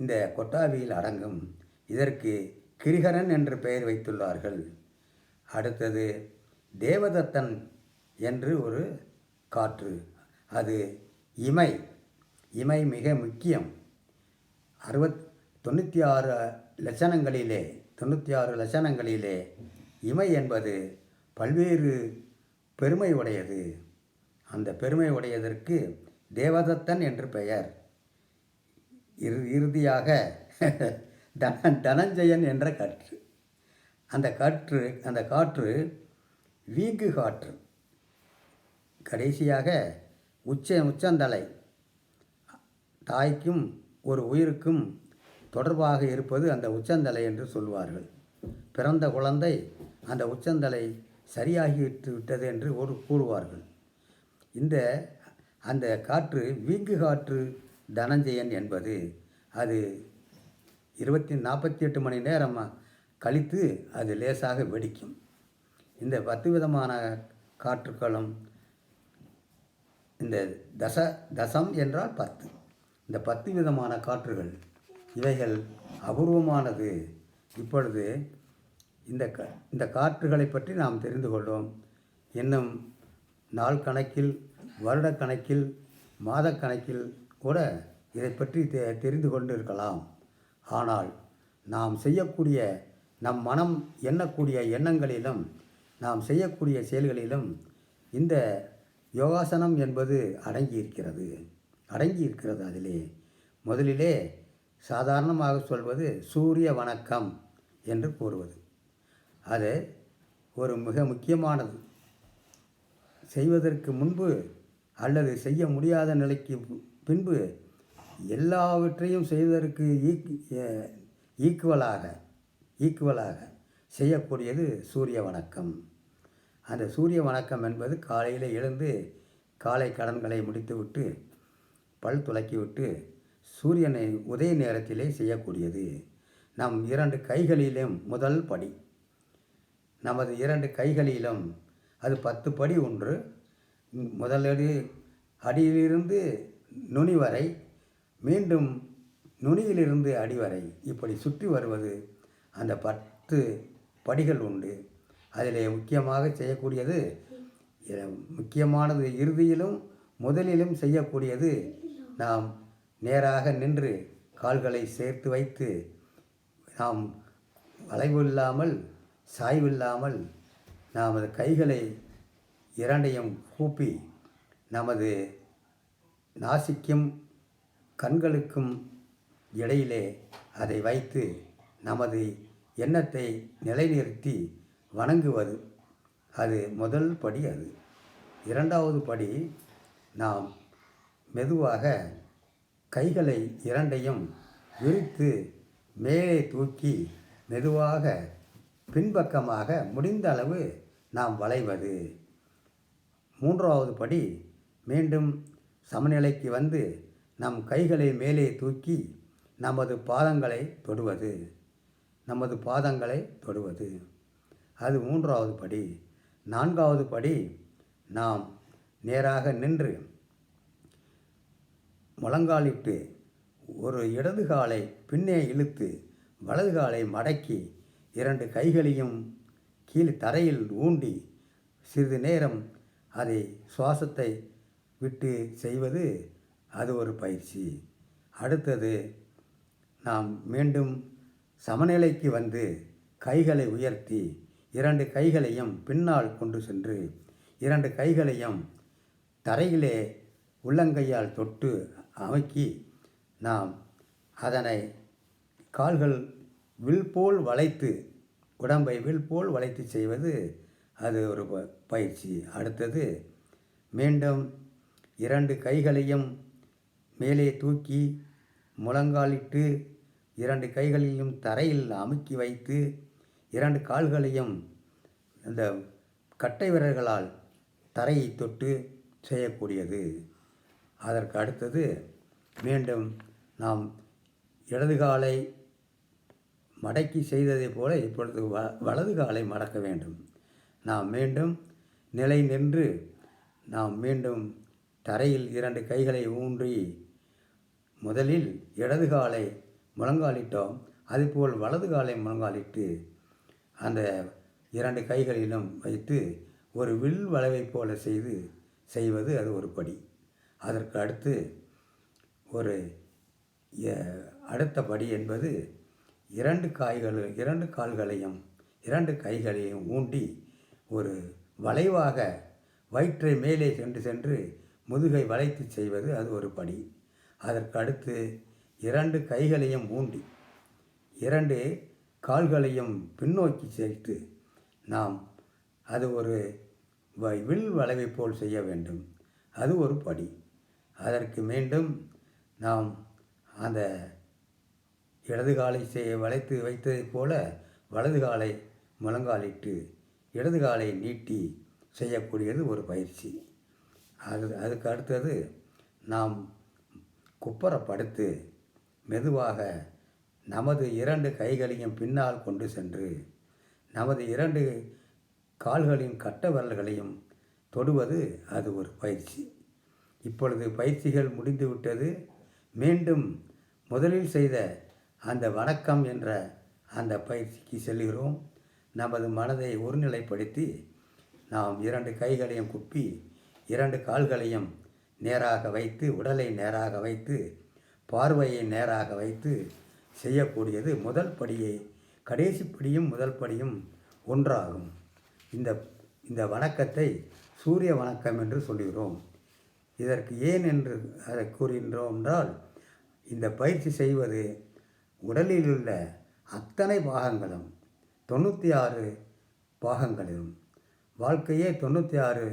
இந்த கொட்டாவியில் அடங்கும். இதற்கு கிரிகரன் என்று பெயர் வைத்துள்ளார்கள். அடுத்தது தேவதத்தன் என்று ஒரு காற்று. அது இமை. இமை மிக முக்கியம். அறுபத் தொண்ணூற்றி ஆறு லட்சணங்களிலே தொண்ணூற்றி ஆறு லட்சணங்களிலே இமை என்பது பல்வேறு பெருமை உடையது அந்த பெருமை உடையதற்கு தேவதத்தன் என்று பெயர். இறு இறுதியாக தன தனஞ்சயன் என்ற காற்று. அந்த காற்று அந்த காற்று வீங்கு காற்று. கடைசியாக உச்ச உச்சந்தலை தாய்க்கும் ஒரு உயிருக்கும் தொடர்பாக இருப்பது அந்த உச்சந்தலை என்று சொல்வார்கள் பிறந்த குழந்தை அந்த உச்சந்தலை சரியாகிவிட்டு விட்டது என்று ஒரு கூறுவார்கள். இந்த அந்த காற்று வீங்கு காற்று தனஞ்சயன் என்பது. அது இருபத்தி நாற்பத்தி எட்டு மணி நேரம் கழித்து அது லேசாக வெடிக்கும். இந்த பத்து விதமான காற்றுக்களும் இந்த தச தசம் என்றால் பத்து. இந்த பத்து விதமான காற்றுகள் இவைகள் அபூர்வமானது. இப்பொழுது இந்த க இந்த காற்றுகளை பற்றி நாம் தெரிந்து கொள்வோம். இன்னும் நாள் கணக்கில் வருடக்கணக்கில் மாதக்கணக்கில் கூட இதை பற்றி தெ தெரிந்து கொண்டு இருக்கலாம் ஆனால் நாம் செய்யக்கூடிய நம் மனம் எண்ணக்கூடிய எண்ணங்களிலும் நாம் செய்யக்கூடிய செயல்களிலும் இந்த யோகாசனம் என்பது அடங்கி இருக்கிறது அடங்கி இருக்கிறது அதிலே. முதலிலே சாதாரணமாக சொல்வது சூரிய வணக்கம் என்று கூறுவது. அது ஒரு மிக முக்கியமானது. செய்வதற்கு முன்பு அல்லது செய்ய முடியாத நிலைக்கு பின்பு எல்லாவற்றையும் செய்வதற்கு ஈக் ஈக்குவலாக ஈக்குவலாக செய்யக்கூடியது சூரிய வணக்கம். அந்த சூரிய வணக்கம் என்பது காலையில் எழுந்து காலை கடன்களை முடித்துவிட்டு பல் துலக்கிவிட்டு சூரியனை உதய நேரத்திலே செய்யக்கூடியது. நம் இரண்டு கைகளிலும் முதல் படி. நமது இரண்டு கைகளிலும் அது பத்து படி ஒன்று. முதலடி அடியிலிருந்து நுனி வரை மீண்டும் நுனியிலிருந்து அடிவரை இப்படி சுற்றி வருவது அந்த பத்து படிகள் உண்டு. அதிலே முக்கியமாக செய்யக்கூடியது முக்கியமானது இறுதியிலும் முதலிலும் செய்யக்கூடியது நாம் நேராக நின்று கால்களை சேர்த்து வைத்து நாம் வளைவு இல்லாமல் சாய்வில்லாமல் நமது கைகளை இரண்டையும் கூப்பி நமது நாசிக்கும் கண்களுக்கும் இடையிலே அதை வைத்து நமது எண்ணத்தை நிலைநிறுத்தி வணங்குவது அது முதல் படி அது. இரண்டாவது படி நாம் மெதுவாக கைகளை இரண்டையும் விரித்து மேலே தூக்கி மெதுவாக பின்பக்கமாக முடிந்த அளவு நாம் வளைவது. மூன்றாவது படி மீண்டும் சமநிலைக்கு வந்து நம் கைகளை மேலே தூக்கி நமது பாதங்களை தொடுவது. நமது பாதங்களை தொடுவது. அது மூன்றாவது படி. நான்காவது படி நாம் நேராக நின்று முழங்காலிட்டு ஒரு இடது காலை பின்னே இழுத்து வலது காலை மடக்கி இரண்டு கைகளையும் கீழ் தரையில் ஊண்டி சிறிது நேரம் அதை சுவாசத்தை விட்டு செய்வது அது ஒரு பயிற்சி. அடுத்தது நாம் மீண்டும் சமநிலைக்கு வந்து கைகளை உயர்த்தி இரண்டு கைகளையும் பின்னால் கொண்டு சென்று இரண்டு கைகளையும் தரையிலே உள்ளங்கையால் தொட்டு அமைக்கி நாம் அதனை கால்கள் வில் போல் வளைத்து உடம்பை வில் போல் வளைத்து செய்வது அது ஒரு ப- பயிற்சி. அடுத்தது மீண்டும் இரண்டு கைகளையும் மேலே தூக்கி முழங்காலிட்டு இரண்டு கைகளையும் தரையில் அமுக்கி வைத்து இரண்டு கால்களையும் அந்த கட்டை விரல்களால் தரையை தொட்டு செய்யக்கூடியது. அதற்கு அடுத்தது மீண்டும் நாம் இடது காலை மடக்கி செய்ததைப் போல இப்பொழுது வ வலது காலை மடக்க வேண்டும். நாம் மீண்டும் நிலை நின்று நாம் மீண்டும் தரையில் இரண்டு கைகளை ஊன்றி முதலில் இடது காலை முழங்காலிட்டோம். அதுபோல் வலது காலை முழங்காலிட்டு அந்த இரண்டு கைகளிலும் வைத்து ஒரு வில் வளைவைப் போல செய்து செய்வது அது ஒரு படி. அதற்கு அடுத்து ஒரு அடுத்த படி என்பது இரண்டு காய்கள் இரண்டு கால்களையும் இரண்டு கைகளையும் ஊண்டி ஒரு வளைவாக வயிற்றை மேலே சென்று சென்று முதுகை வளைத்து செய்வது அது ஒரு படி. அதற்கு அடுத்து இரண்டு கைகளையும் ஊண்டி இரண்டு கால்களையும் பின்னோக்கி சேர்த்து நாம் அது ஒரு வ- வில் வளைவை போல் செய்ய வேண்டும். அது ஒரு படி. அதற்கு மீண்டும் நாம் அந்த இடது காலை செய்ய வளைத்து வைத்ததைப் போல வலது காலை முழங்காலிட்டு இடது காலை நீட்டி செய்யக்கூடியது ஒரு பயிற்சி. அது அதுக்கு அடுத்தது நாம் குப்பரப்படுத்து மெதுவாக நமது இரண்டு கைகளையும் பின்னால் கொண்டு சென்று நமது இரண்டு கால்களின் கட்ட விரல்களையும் தொடுவது அது ஒரு பயிற்சி. இப்பொழுது பயிற்சிகள் முடிந்துவிட்டது மீண்டும் முதலில் செய்த அந்த வணக்கம் என்ற அந்த பயிற்சிக்கு செல்கிறோம். நமது மனதை ஒருநிலைப்படுத்தி நாம் இரண்டு கைகளையும் குப்பி இரண்டு கால்களையும் நேராக வைத்து உடலை நேராக வைத்து பார்வையை நேராக வைத்து செய்யக்கூடியது முதல் படியை கடைசி படியும் முதல் படியும் ஒன்றாகும். இந்த இந்த வணக்கத்தை சூரிய வணக்கம் என்று சொல்கிறோம். இதற்கு ஏன் என்று அதை கூறுகின்றோம் என்றால் இந்த பயிற்சி செய்வது உடலில் உள்ள அத்தனை பாகங்களும் தொண்ணூற்றி ஆறு பாகங்களிலும் வாழ்க்கையே தொண்ணூற்றி ஆறு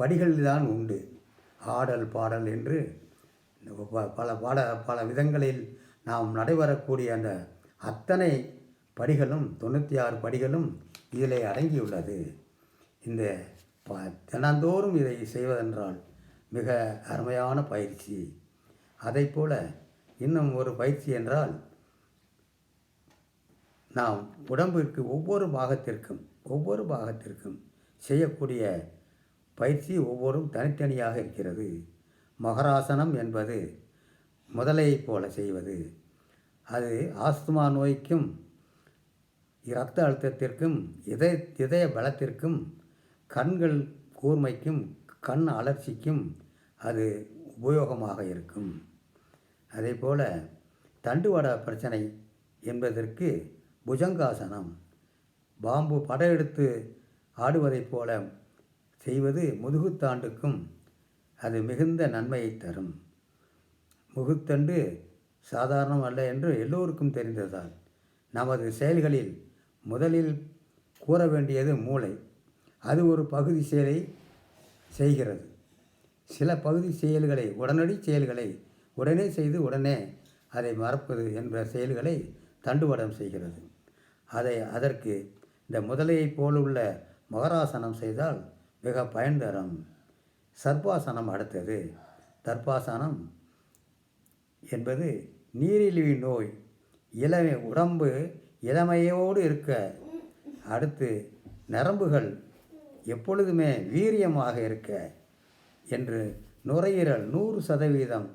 படிகளில்தான் உண்டு. ஆடல் பாடல் என்று ப- பல பாட பல விதங்களில் நாம் நடைபெறக்கூடிய அந்த அத்தனை படிகளும் தொண்ணூற்றி ஆறு படிகளும் இதிலே அடங்கியுள்ளது. இந்த ப- தினந்தோறும் இதை செய்வதென்றால் மிக அருமையான பயிற்சி. அதைப் போல இன்னும் ஒரு பயிற்சி என்றால் நாம் உடம்பிற்கு ஒவ்வொரு பாகத்திற்கும் ஒவ்வொரு பாகத்திற்கும் செய்யக்கூடிய பயிற்சி ஒவ்வொரும் தனித்தனியாக இருக்கிறது. மகராசனம் என்பது முதலையைப் போல செய்வது. அது ஆஸ்துமா நோய்க்கும் இரத்த அழுத்தத்திற்கும் இதய இதய பலத்திற்கும் கண்கள் கூர்மைக்கும் கண் அலர்ச்சிக்கும் அது உபயோகமாக இருக்கும். அதே போல் தண்டுவட பிரச்சனை என்பதற்கு புஜங்காசனம் பாம்பு படையெடுத்து ஆடுவதைப் போல செய்வது முதுகுத்தாண்டுக்கும் அது மிகுந்த நன்மையை தரும். முகுத்தண்டு சாதாரணம் அல்ல என்று எல்லோருக்கும் தெரிந்ததால் நமது செயல்களில் முதலில் கூற வேண்டியது மூளை. அது ஒரு பகுதி செயலை செய்கிறது. சில பகுதி செயல்களை உடனடி செயல்களை உடனே செய்து உடனே அதை மறப்பது என்ற செயல்களை தண்டுவடம் செய்கிறது. அதை அதற்கு இந்த முதலையைப் போலுள்ள மகராசனம் செய்தால் மிக பயன் தரும். சர்பாசனம் அடுத்தது. தர்பாசனம் என்பது நீரிழிவு நோய் இளமை உடம்பு இளமையோடு இருக்க. அடுத்து நரம்புகள் எப்பொழுதுமே வீரியமாக இருக்க என்று நுரையீரல் நூறு சதவீதம்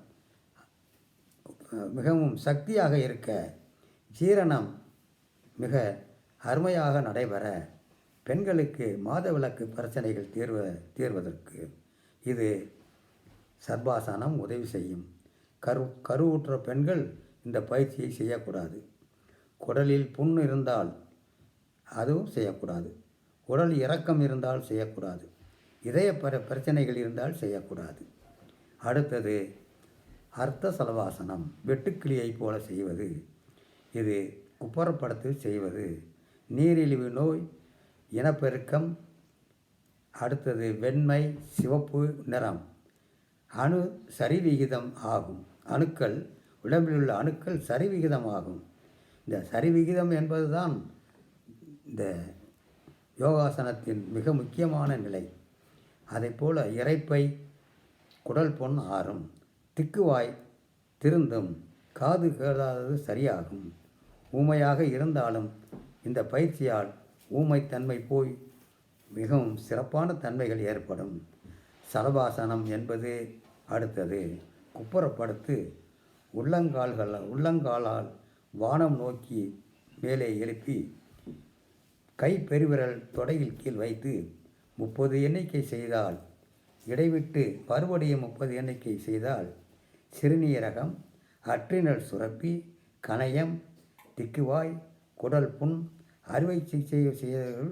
மிகவும் சக்தியாக இருக்க. ஜீரணம் மிக அருமையாக நடைபெற. பெண்களுக்கு மாதவிலக்கு பிரச்சனைகள் தீர்வ தீர்வதற்கு இது சர்பாசனம் உதவி செய்யும். கரு கருவுற்ற பெண்கள் இந்த பயிற்சியை செய்யக்கூடாது. குடலில் புண் இருந்தால் அதுவும் செய்யக்கூடாது. உடல் இறக்கம் இருந்தால் செய்யக்கூடாது. இதய பிர பிரச்சனைகள் இருந்தால் செய்யக்கூடாது. அடுத்தது அர்த்த சலவாசனம் வெட்டுக்கிளியை போல செய்வது. இது குப்பரப்படுத்து செய்வது. நீரிழிவு நோய் இனப்பெருக்கம் அடுத்தது வெண்மை சிவப்பு நிறம். அணு சரிவிகிதம் ஆகும். அணுக்கள் உடம்பில் உள்ள அணுக்கள் சரிவிகிதம் ஆகும். இந்த சரிவிகிதம் என்பதுதான் இந்த யோகாசனத்தின் மிக முக்கியமான நிலை. அதைப்போல இறைப்பை குடல் பொன் ஆறும் திக்குவாய் திருந்தும் காது கேளாதது சரியாகும். ஊமையாக இருந்தாலும் இந்த பயிற்சியால் ஊமைத்தன்மை போய் மிகவும் சிறப்பான தன்மைகள் ஏற்படும். சலபாசனம் என்பது அடுத்தது. குப்புறப்படுத்து உள்ளங்கால்கள் உள்ளங்காலால் வானம் நோக்கி மேலே எழுப்பி கை பெருவிரல் தொடையில் கீழ் வைத்து முப்பது எண்ணிக்கை செய்தால் இடைவிட்டு மறுபடியும் முப்பது எண்ணிக்கை செய்தால் சிறுநீரகம் அற்றினல் சுரப்பி கணையம் திக்குவாய் குடல் புண் அறுவை சிகிச்சை செய்தவர்கள்